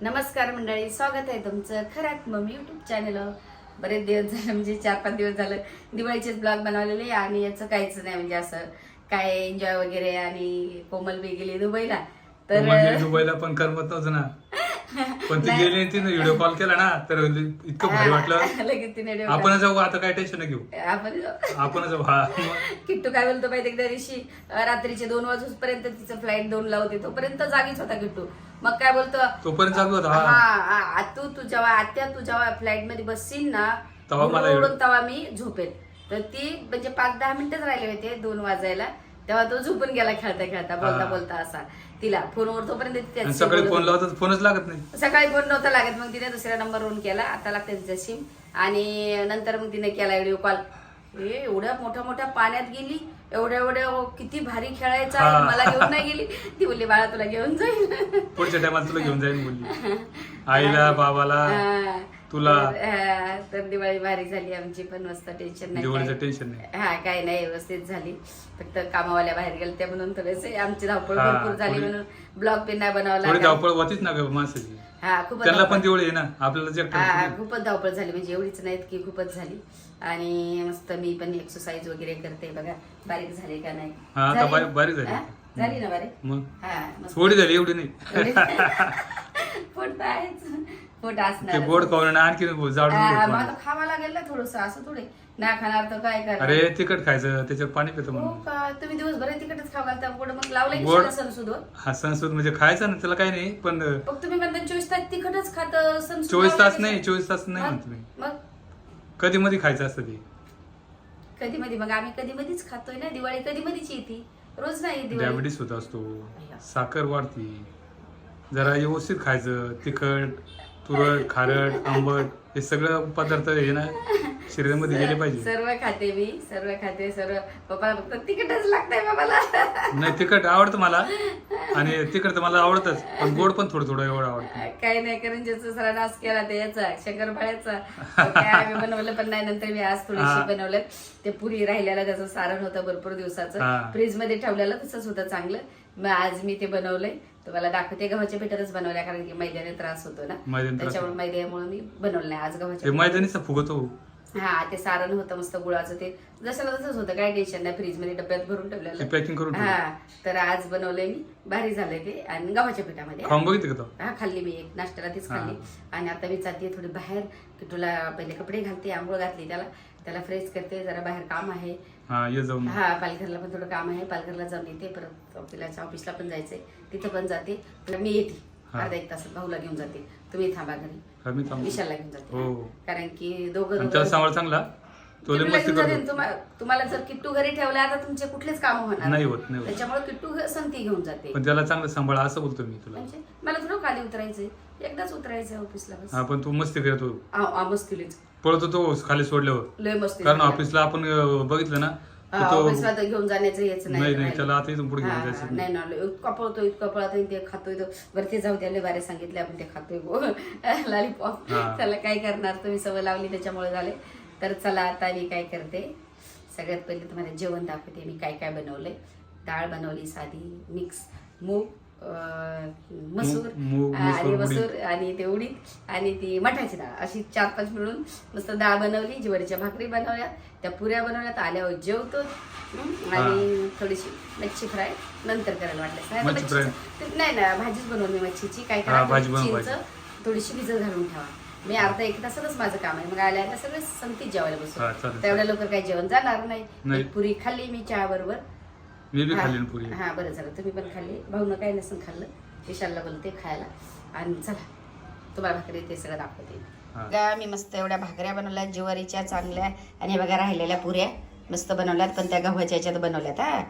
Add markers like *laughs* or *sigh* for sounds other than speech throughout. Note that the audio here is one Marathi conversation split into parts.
नमस्कार मंडळी स्वागत आहे तुमचं खरात मम्मी युट्यूब चॅनल बरेच दिवस झाले म्हणजे चार पाच दिवस झालं दिवाळीचेच ब्लॉग बनवलेले आणि याचं काहीच नाही म्हणजे असं काय एन्जॉय वगैरे आणि कोमल बी गेली दुबईला. तर दुबईला पण करमत नव्हतं ना. *laughs* पण ती गेली आणि तिने व्हिडिओ कॉल केला ना तर इतकं भारी वाटलं. लगेच तिने video आपण जाऊ आता काय टेन्शन घेऊ. आपण आपण जाऊ हा. मग किट्टू काय बोलतो माहिती त्या दिवशी अं, रात्रीचे दोन वाजूपर्यंत तिचं फ्लाईट दोन ला होती तोपर्यंत जागीच होता किट्टू. मग काय बोलतो तोपर्यंत चालू होता हा. हा हा, तू तू जेव्हा आत्या तू जेव्हा फ्लाईटमध्ये बसशील ना तेव्हा मला एवढं- तेव्हा मी झोपेल तर ती म्हणजे पाच दहा मिनिटच राहिले होते दोन वाजायला. तेव्हा तो झोपून गेला खेळता खेळता बोलता. बोलता असा. तिला फोनवर तोपर्यंत सकाळी फोन होती. लावतात फोनच लागत नाही. सकाळी फोन नव्हता लागत मग तिने दुसऱ्या नंबरवरून केला. आता लागते तिचा सिम आणि नंतर मग तिने केला व्हिडिओ कॉल ए एवढ्या मोठ्या मोठ्या पाण्यात गेली एवढ्या एवढ्या किती भारी खेळायचं. मला घेऊन नाही गेली. ती बोलली बाळा तुला घेऊन जाईल. पुढच्या टायमाला तुला घेऊन जाईल बोलली. *laughs* आईला बाबाला. हा. तुला तर, हा, तर दिवाळी भारी झाली आमची पण मस्त टेन्शन नाही दिवाळीचं काय. नाही हा काय नाही व्यवस्थित झाली फक्त कामावाल्या बाहेर गेले त्या म्हणून थोडेसे आमची धावपळ हा, भरपूर झाली थोडी- म्हणून ब्लॉग पण नाही बनवला थोडी. धावपळ होतीच ना ग माणसाची हा खूपच त्यांना धावपळ. पण दिवाळी आहे ना आपल्याला जे हा खूपच धावपळ झाली म्हणजे एवढीच नाहीत की खूपच झाली आणि मस्त मी पण एक्सरसाइज वगैरे करते बघा बारीक झाले का नाही हा, आता? बारीक- बारीक झाली. हा? झाली ना बारीक मग हा मस्त. थोडी झाली एवढी नाही पोट तर आहेच पोट असणार. गोड खाऊन आणखी जाडून हा, मग पण. आता खावा लागेल ना थोडस असं थोडे. नाही खाणार तर काय करणार? अरे तिखट खायचं त्याच्यात पाणी पितो हो म्हणून का? तुम्ही दिवसभर तिकटच खावा घालता. पुढे मग लावलाय गोड. सणसूद हा सणसूद म्हणजे खायचं ना त्याला काही नाही पण मग तुम्ही म्हणता चोवीस तास तिखटच खात सणसूद चोवीस तास नाही चोवीस तास नाही म्हणतो मी. मग? कधी मध्ये खायचं असतं ते. कधी मध्ये मग आम्ही कधी मधीच खातोय ना दिवाळी कधी मधीच येते. रोज नाही येत दिवाळी. डायबिटीस होत असतो. साखर वाढती. जरा व्यवस्थित खायचं तिखट. तुरट खारट आंबट हे सगळं पदार्थ हे ना शरीरामध्ये गेले पाहिजे. सर्व खाते मी सर्व खाते सर्व. पप्पा फक्त तिखटच लागतंय बाबाला नाही तिखट आवडतं मला. आणि तिखट तर मला आवडतच पण गोड पण थोडं थोडं एवढं आवडतं. काही नाही कारण ज्याचा सरा नाश केला ते याचा शंकरपाळ्याचा तो काय आम्ही बनवलं पण नाही नंतर मी आज. थोडीशी बनवलं. ते पुरी राहिलेलं त्याचं सारण होतं भरपूर दिवसाचं. हा. फ्रीजमध्ये ठेवलेलं तसंच होतं चांगलं. मग आज मी ते बनवलंय. तुम्हाला दाखवते गव्हाच्या पिठातच बनवल्या कारण की मैद्याने त्रास होतो ना. मैद्याने त्रास त्याच्यामुळे मैद्यामुळे मी बनवलं नाही आज ते गव्हाच्या मैदानीचा फुगतो. हा ते सारण होतं मस्त गुळाचं ते जसं तसंच होतं काय टेन्शन नाही फ्रीजमध्ये डब्यात भरून ते ठेवलेलं पॅकिंग करून ठेव. हा तर आज बनवलंय मी भारी झालंय ते आणि गव्हाच्या पिठामध्ये. खाऊन बघितलं का तो? हा खाल्ली मी एक नाश्त्याला तीच हा. खाल्ली आणि आता मी जाते थोडी बाहेर की तुला पहिले कपडे घालते आंघोळ घातली त्याला त्याला फ्रेश करते जरा बाहेर काम आहे. हा ये जाऊन हा पालघरला पण थोडं काम आहे. पालघरला जाऊन येते. परत तिलाच्या ऑफिसला पण जायचंय तिथं पण जाते. मी येते. हा. अर्धा एक तासात भाऊला घेऊन जाते. तुम्ही थांबा घरी. हा, मी थांबतो. विशालला घेऊन जाते. हो. कारण की दोघं आणि त्याला दोघं सांभाळ चांगला. तो लय किट्टूला मस्ती घेऊन जाते करतो. ना, तुम्हा- तुम्हाला जर किट्टू घरी ठेवला आता तुमचे कुठलेच काम होणार नाही. होत, नाही होत. त्याच्यामुळे किट्टू घ- संगती घेऊन जाते. पण त्याला चांगलं सांभाळ असं बोलतो मी तुला. म्हणजे मला थोडं खाली उतरायचंय. एकदाच उतरायचंय ऑफिसला बस. हा पण तू मस्ती करतो. आ- पळत होतो खाली सोडल्यावर. लय मस्ती कारण झाली. ऑफिसला आपण अं, बघितलं ना हा, तो ऑफिसला तर घेऊन जाण्याचं हेच नाही नाही नाही राहिलं. त्याला आता इथून पुढे घेऊन हा, जायचं नाही. ना लय इतका पळतो इतका पळतो ते खातोय तो. वरती जाऊ त्याला बारे सांगितले आपण ते खातोय लॉलीपॉप *laughs* हा. त्याला काय करणार? तुम्ही सवय लावली त्याच्यामुळे झाले. तर चला आता मी काय करते? सगळ्यात पहिले तुम्हाला जेवण दाखवते मी काय काय बनवलंय. डाळ बनवली साधी मिक्स मूग अं, मसूर मूग, आणि मसूर, आणि ते उडीद आणि ती मठाची डाळ. अशी चार पाच मिळून मस्त डाळ बनवली ज्वारीच्या भाकरी बनवल्या. त्या पुऱ्या बनवल्यात आल्यावर जेवतो. आणि थोडीशी मच्छी फ्राय नंतर करायला वाटलं. नाही ना भाजीच बनवली मच्छीची. काय करा चिंच. थोडीशी भिजत घालून ठेवा. मी अर्धा एक तासातच माझं काम आहे. मग आल्या आल्या सगळे संगतीत जेवायला बसू चालेल. तेवढ्या लवकर काही जेवण जाणार नाही. पुरी खाल्ली मी चहा बरोबर मी बी हा. खाल्ली पुरी. हा बरं झालं. तुम्ही पण खाल्ली. भाऊनं काही नसून खाल्लं. विशालला बोलते खायला. आणि चला तुम्हाला भाकरी ते सगळं दाखवते. बघा, मी मस्त एवढ्या भाकऱ्या बनवल्या ज्वारीच्या चांगल्या आणि हे बघा राहिलेल्या पुऱ्या. मस्त बनवल्यात पण त्या गव्हाच्या याच्यात बनवल्यात हा.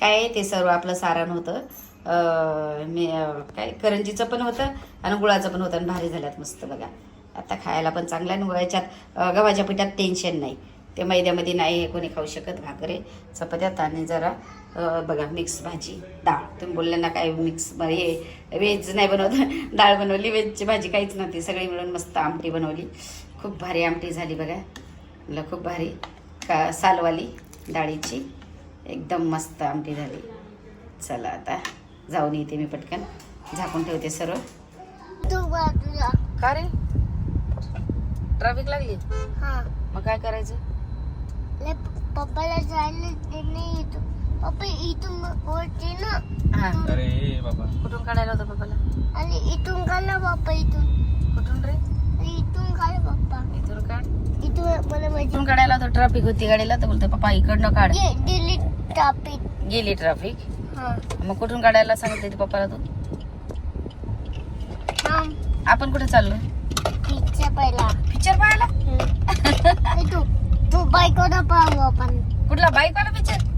काय ते सर्व आपलं सारण होतं. अं, मी काय करंजीचं पण होतं आणि गुळाचं पण होतं आणि भारी झाल्यात मस्त बघा. आता खायला पण चांगलं आणि अं, गव्हाच्या पिठात टेन्शन नाही. ते मैद्यामध्ये नाही कोणी खाऊ शकत भाकरे. चपात्यात आणि जरा बघा मिक्स भाजी डाळ. तुम्ही बोलले ना काय मिक्स हे व्हेज नाही बनवत. *laughs* डाळ बनवली व्हेजची भाजी काहीच नव्हती. सगळी मिळून मस्त आमटी बनवली. खूप भारी आमटी झाली बघा. मला खूप भारी. का सालवाली डाळीची. एकदम मस्त आमटी झाली. चला आता जाऊन येते मी पटकन. झाकून ठेवते सर्व. का रे? ट्रॅफिक लागली? हा. मग काय करायचं? पप्पाला जायला ते नाही येतो. पप्पा इथून वरती ना हा अरे बाबा कुठून काढायला होतं पप्पाला आणि इथून काढला पप्पा इथून कुठून रे आणि इथून काढ पप्पा इथून काढ इथून मला माझी इथून काढायला होतं ट्रॅफिक होती गाडीला तर बोलतो पप्पा इकडनं काढ ये दिल्ली ट्रॅफिक गेली ट्रॅफिक हा मग कुठून काढायला सांगितलं ते पप्पाला तू हा आपण कुठे चाललो पिक्चर पहिला पिक्चर पाहायला आणि तू तू बायकोला पाहू आपण कुठला बाईक वाला पिक्चर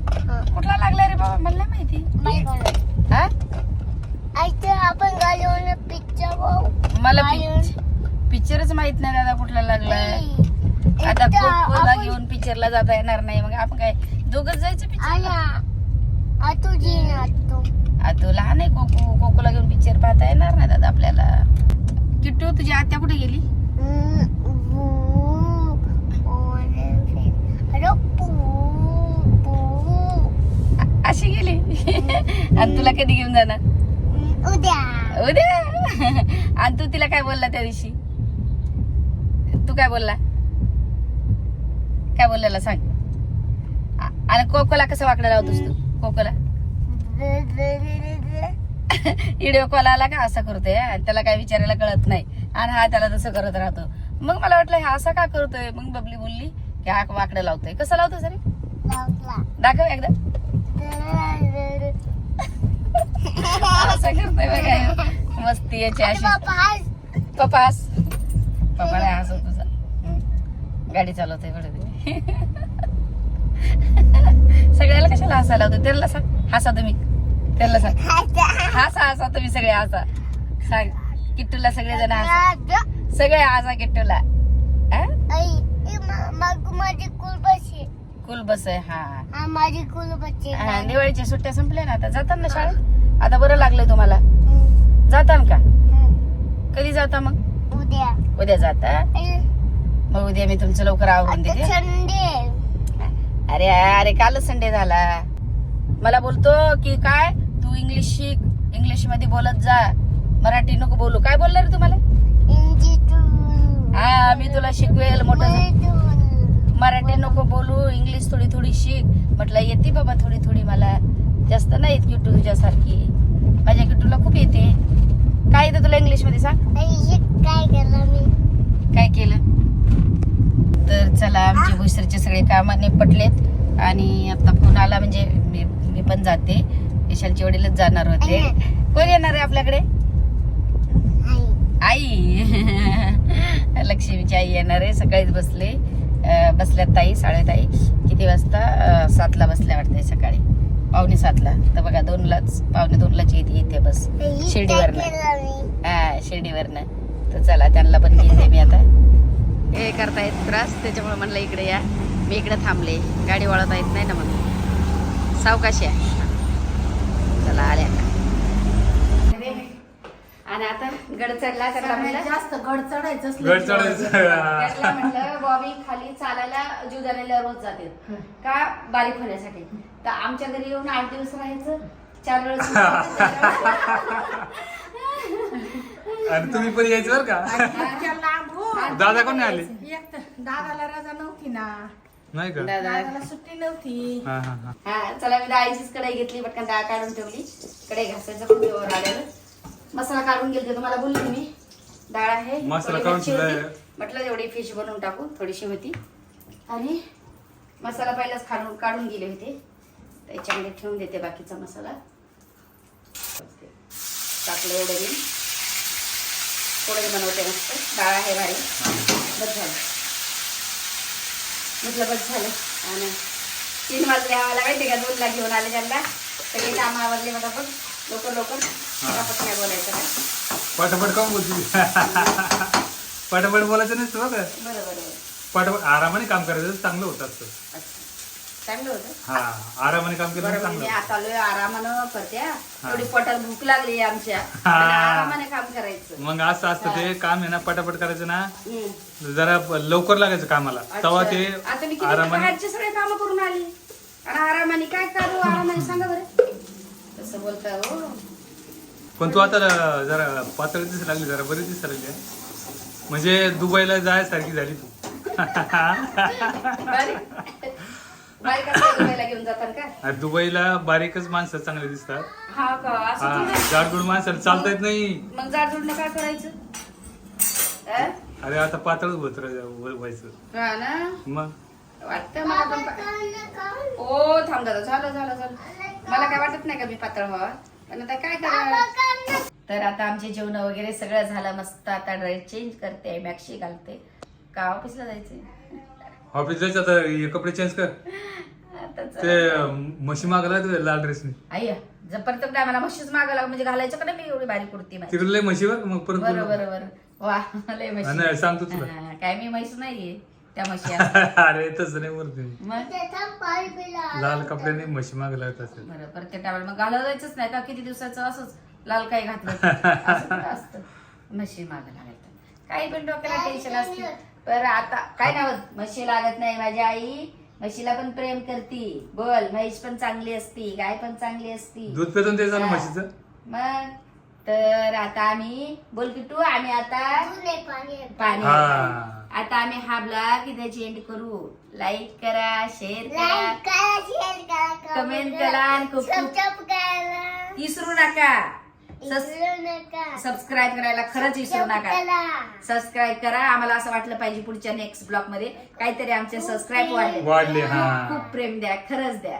कुठला लागलाय रे बाबा? मला नाही माहिती. हा? आपण पिक्चर मला पिक्चरच माहीत नाही दादा कुठला लागलाय. आता आपण- घेऊन पिक्चरला जाता येणार नाही. मग आपण काय दोघच जायचं पिक्चर तू लहान आहे कोको. कोकोला घेऊन पिक्चर पाहता येणार नाही दादा आपल्याला. किट्टू तुझी आत्या कुठे गेली अ- अशी गेली *laughs* आणि तुला कधी घेऊन जाणार? उद्या. उद्या? *laughs* आणि तू तिला काय बोलला त्या दिवशी? तू काय बोलला? काय बोललेला सांग. आणि कोकोला कसं वाकडं लावतोस तू? Coca Cola? *laughs* व्हिडिओ कॉल आला का? असा करतोय आणि त्याला काय विचारायला कळत नाही. आणि हा त्याला तसं करत राहतो. मग मला वाटलं हा असा का करतोय? मग बबली बोलली की हा वाकडं लावतोय. कसं लावतो सरी दाखव एकदा. असं करतोय बघा. मस्ती याची अशी. पपास हसत तुझा. गाडी चालवतोय बरं सगळ्याला कशाला हसायला होतं त्याला सांग. हसा तुम्ही. त्याला सांग. हसा. हसा तुम्ही सगळे हसा. सांग. किट्टूला सगळे जण हसा. सगळे हसा किट्टूला. कुल बस. आहे हा. हा माझी कुलबशी हा, दिवाळीच्या सुट्ट्या संपल्या ना आता. जातात ना शाळेत? आता बरं लागलंय तुम्हाला. जातान का. कधी जाता मग? उद्या. उद्या जाता? मग उद्या मी तुमचं लवकर आवरून देते. संडे. अरे अरे कालच संडे झाला. मला बोलतो की काय तू इंग्लिश शिक. इंग्लिशमध्ये बोलत जा. मराठी नको बोलू. काय बोलला रे तुम्हाला? हा मी तुला शिकवेल मोठं मराठी नको बोलू. इंग्लिश थोडी थोडी शिक. म्हटलं येते बाबा थोडी थोडी मला. जास्त नाही येत किट्टू तुझ्यासारखी. माझ्या किट्टूला खूप येते. काय येतं तुला इंग्लिशमध्ये सांग? काय केलं? मी काय केलं तर चला आमचे भुसरचे सगळे काम निपटलेत. आणि आता फोन आला म्हणजे मी मी पण जाते. विशालचे वडीलच जाणार होते. कोण येणार आहे आपल्याकडे? आई. आई. *laughs* लक्ष्मीची आई येणार आहे. सकाळीच बसले. बसल्यात ताई साडेताई किती वाजता? सातला बसल्या वाटते सकाळी. पावणे सातला. तर बघा दोनलाच पावणे दोनलाच येते इथे बस. शिर्डीवरनं. मी हा शिर्डीवरनं. तर चला त्यांना पण घेते मी आता. हे करतायत त्रास त्याच्यामुळे म्हणलं इकडे या. मी इकडे थांबले. गाडी वळवता येत नाही ना म्हणून. सावकाशी आहे चला आल्या. आणि आता गड चढला जास्त गड चढायचं गड म्हटलं बॉबी खाली चालायला जीवदानीला रोज जाते. का बारीक होण्यासाठी? तर आमच्या घरी येऊन आठ दिवस राहायचं. चार वेळेस *laughs* आणि तुम्ही पण यायचं बरं का? इतक्या लांब हो. दादा कोण नाही आले? एक तर दादाला रजा नव्हती ना. नाही का? दादा. दादाला सुट्टी नव्हती. हा हा हा. हा चला मी डाळीचीच कढई घेतली पटकन डाळ काढून ठेवली. कढई घासायचं खूप व्यवहार आलेलं मसाला काढून गेलते तुम्हाला बोलली ना मी. डाळ आहे मसाला थोडी काढून मिरची होती. ठेवलाय. म्हटलं एवढी फिश बनवून टाकू थोडीशी होती. आणि मसाला पहिलाच काढून काढून गेले होते. त्याच्यामध्ये ठेवून देते बाकीचा मसाला. टाकलं एवढं मी. थोडं बनवते मस्त. डाळ आहे भारी बस झालं. म्हटलं बस झालं. आणि तीन वाजले आम्हाला माहिती का? दोनला घेऊन आले त्यांना. सगळे काम आवरले फटाफट लवकर लवकर. फटाफट नाही बोलायचं का पटापट काऊन बोलती पटापट बोलायचं नसतं बघा बरं बरं बरं पटापट आरामाने काम करायचं चांगलं होतं असतं. चांगलं होतं. हा आरामाने काम केलं बरं चांगलं मी होतं. आता आलोय आरामानं करत्या थोडी पोटात भूक लागली आमच्या. आरामाने काम करायचं. मग असं असतं ते काम आहे ना पटापट करायचं ना हम्म. जरा लवकर लागायचं कामाला. तेव्हा अच्छा. ते आता मी किती आरामाने बाहेरचे सगळे काम करून आली. आणि आरामाने काय करू आरामाने सांगा बरं. तसं बोलता हो. पण तू आता जरा पातळ दिसायला लागली जरा बरी दिसायला लागली आहे. म्हणजे दुबईला जायसारखी झाली तू. *laughs* बारीक असं दुबईला घेऊन जातात का? दुबईला बारीकच माणसं चांगले दिसतात. हा का? असं हा थोडं? जाडगुड माणसाला चालता येत नाही. मग जाडजूडनं काय करायचं? अं? अरे आता पातळच होत व्हायचं. हा ना? मग? वाटतं मला पण पा- ओ थांब दादा झालं झालं झालं. मला काय वाटत नाही का मी पातळ व्हावं? पण आता काय करा तर आता आमचे जेवण वगैरे सगळं झालं मस्त. आता ड्रेस चेंज करते मॅक्सी घालते. का ऑफिसला जायचंय? ऑफिस जायचं आता हे कपडे चेंज कर. आता चला. ते म्हशी मागला तुझ्या लाल ड्रेसने अय्या जर प्रत्येक टायमाला म्हशीच मागायला म्हणजे घालायचं का नाही मी एवढी बारीक कुर्ती माझी तिकडे लय म्हशीवर मग परत बरं बोलू. बरं बरं. वा लय म्हशी. नाही सांगतो तुला. हा, काय मी म्हैस नाहीये त्या म्हशी *laughs* आहेत. अरे तसं नाही बोलते मग? त्याचा पाय पिला. लाल कपड्याने म्हशी मागला असेल. बरं प्रत्येक टायमाला मग घालायला जायचंच नाही का? किती दिवसाचं असंच लाल काही घातलं *laughs* असं कुठं असतं. म्हशी मागं लागायचं काही पण डोक्याला टेन्शन असते बरं आता काय नाही होत म्हशी लागत नाही माझी आई. म्हशीला पण प्रेम करती. बोल म्हैस पण चांगली असती गाय पण चांगली असती. दूध पेतून ते झालं हा. म्हशीचं? मग तर आता आम्ही बोल किटू आम्ही आता पाणी हा. आता आम्ही हा ब्लॉग इथे एंड करू. लाईक करा शेअर करा. लाईक करा शेअर करा Comment करा आणि खूप- खूप- विसरू नका. सबस्क्राईब करायला खरंच विसरू नका. करा. सबस्क्राईब करा. आम्हाला असं वाटलं पाहिजे पुढच्या नेक्स्ट ब्लॉगमध्ये. काहीतरी आमचे सबस्क्राईब वाढले. वाढले हा. खूप प्रेम द्या. खरंच द्या.